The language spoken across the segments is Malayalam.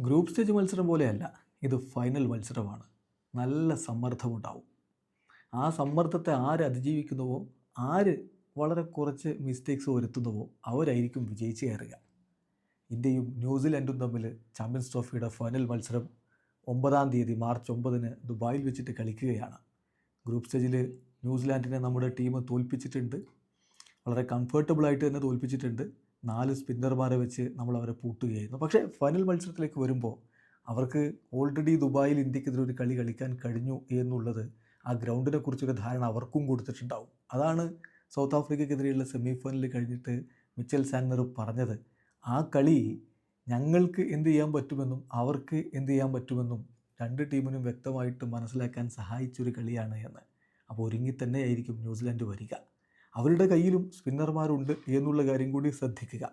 ഗ്രൂപ്പ് സ്റ്റേജ് മത്സരം പോലെയല്ല ഇത് ഫൈനൽ മത്സരമാണ്. നല്ല സമ്മർദ്ദമുണ്ടാവും. ആ സമ്മർദ്ദത്തെ ആര് അതിജീവിക്കുന്നുവോ ആര് വളരെ കുറച്ച് മിസ്റ്റേക്സ് വരുത്തുന്നുവോ അവരായിരിക്കും വിജയിച്ച് കയറുക. ഇന്ത്യയും ന്യൂസിലൻഡും തമ്മിൽ ചാമ്പ്യൻസ് ട്രോഫിയുടെ ഫൈനൽ മത്സരം ഒമ്പതാം തീയതി മാർച്ച് ഒമ്പതിന് ദുബായിൽ വെച്ചിട്ട് കളിക്കുകയാണ്. ഗ്രൂപ്പ് സ്റ്റേജിൽ ന്യൂസിലാൻഡിനെ നമ്മുടെ ടീം തോൽപ്പിച്ചിട്ടുണ്ട്. വളരെ കംഫർട്ടബിളായിട്ട് തന്നെ തോൽപ്പിച്ചിട്ടുണ്ട്. നാല് സ്പിന്നർമാരെ വെച്ച് നമ്മൾ അവരെ പൂട്ടുകയായിരുന്നു. പക്ഷേ ഫൈനൽ മത്സരത്തിലേക്ക് വരുമ്പോൾ അവർക്ക് ഓൾറെഡി ദുബായിൽ ഇന്ത്യക്കെതിരെ ഒരു കളി കളിക്കാൻ കഴിഞ്ഞു എന്നുള്ളത് ആ ഗ്രൗണ്ടിനെ കുറിച്ചൊരു ധാരണ അവർക്കും കൊടുത്തിട്ടുണ്ടാവും. അതാണ് സൗത്ത് ആഫ്രിക്കക്കെതിരെയുള്ള സെമി ഫൈനലിൽ കഴിഞ്ഞിട്ട് മിച്ചൽ സാൻനർ പറഞ്ഞത്. ആ കളി ഞങ്ങൾക്ക് എന്ത് ചെയ്യാൻ പറ്റുമെന്നും അവർക്ക് എന്ത് ചെയ്യാൻ പറ്റുമെന്നും രണ്ട് ടീമിനും വ്യക്തമായിട്ട് മനസ്സിലാക്കാൻ സഹായിച്ചൊരു കളിയാണ് എന്ന്. അപ്പോൾ ഒരുങ്ങി തന്നെയായിരിക്കും ന്യൂസിലാൻഡ് വരിക. അവരുടെ കയ്യിലും സ്പിന്നർമാരുണ്ട് എന്നുള്ള കാര്യം കൂടി ശ്രദ്ധിക്കുക.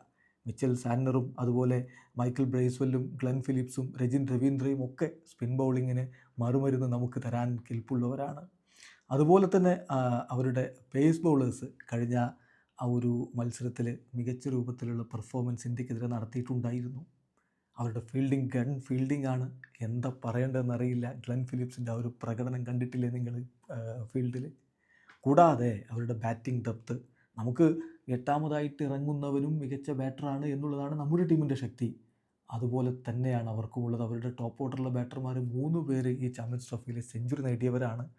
മിച്ചൽ സാന്നറും അതുപോലെ മൈക്കിൾ ബ്രേസ്വെല്ലും ഗ്ലൻ ഫിലിപ്സും രജിൻ രവീന്ദ്രയും ഒക്കെ സ്പിൻ ബൗളിങ്ങിന് മറുമരുന്ന് നമുക്ക് തരാൻ കെൽപ്പുള്ളവരാണ്. അതുപോലെ തന്നെ അവരുടെ പേസ് ബൗളേഴ്സ് കഴിഞ്ഞ ആ ഒരു മത്സരത്തിൽ മികച്ച രൂപത്തിലുള്ള പെർഫോമൻസ് ഇന്ത്യക്കെതിരെ നടത്തിയിട്ടുണ്ടായിരുന്നു. അവരുടെ ഫീൽഡിംഗ് ഗൺ ഫീൽഡിംഗ് ആണ്. എന്താ പറയേണ്ടതെന്ന് അറിയില്ല ഗ്ലെൻ ഫിലിപ്സിന്റെ ആ ഒരു പ്രകടനം കണ്ടിട്ടില്ലേ നിങ്ങൾ ഫീൽഡിൽ കൂടാതെ അവരുടെ ബാറ്റിംഗ് ഡെപ്ത്ത് നമുക്ക് എട്ടാമതായിട്ട് ഇറങ്ങുന്നവനും മികച്ച ബാറ്ററാണ് എന്നുള്ളതാണ് നമ്മുടെ ടീമിന്റെ ശക്തി. അതുപോലെ തന്നെയാണ് അവർക്കുമുള്ളത് അവരുടെ ടോപ്പ് ഓർഡറിലെ ബാറ്റർമാർ മൂന്ന് പേര് ഈ ചാമ്പ്യൻസ് ട്രോഫിയിൽ സെഞ്ചുറി നേടിയവരാണ്.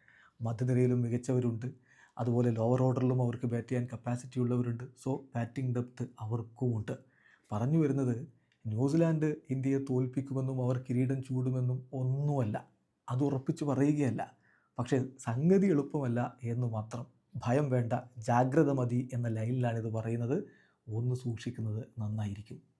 മധ്യനിരയിലും മികച്ചവരുണ്ട്. അതുപോലെ ലോവർ ഓർഡറിലും അവർക്ക് ബാറ്റ് ചെയ്യാൻ കപ്പാസിറ്റി ഉള്ളവരുണ്ട്. സോ ബാറ്റിംഗ് ഡെപ്ത്ത് അവർക്കുമുണ്ട്. പറഞ്ഞു വരുന്നത് ന്യൂസിലാൻഡ് ഇന്ത്യയെ തോൽപ്പിക്കുമെന്നും അവർ കിരീടം ചൂടുമെന്നും ഒന്നുമല്ല. അത് ഉറപ്പിച്ച് പറയുകയല്ല. പക്ഷേ സംഗതി എളുപ്പമല്ല എന്ന് മാത്രം. ഭയം വേണ്ട ജാഗ്രത മതി എന്ന ലൈനിലാണ് ഇത് പറയുന്നത്. ഒന്ന് സൂക്ഷിക്കുന്നത് നന്നായിരിക്കും.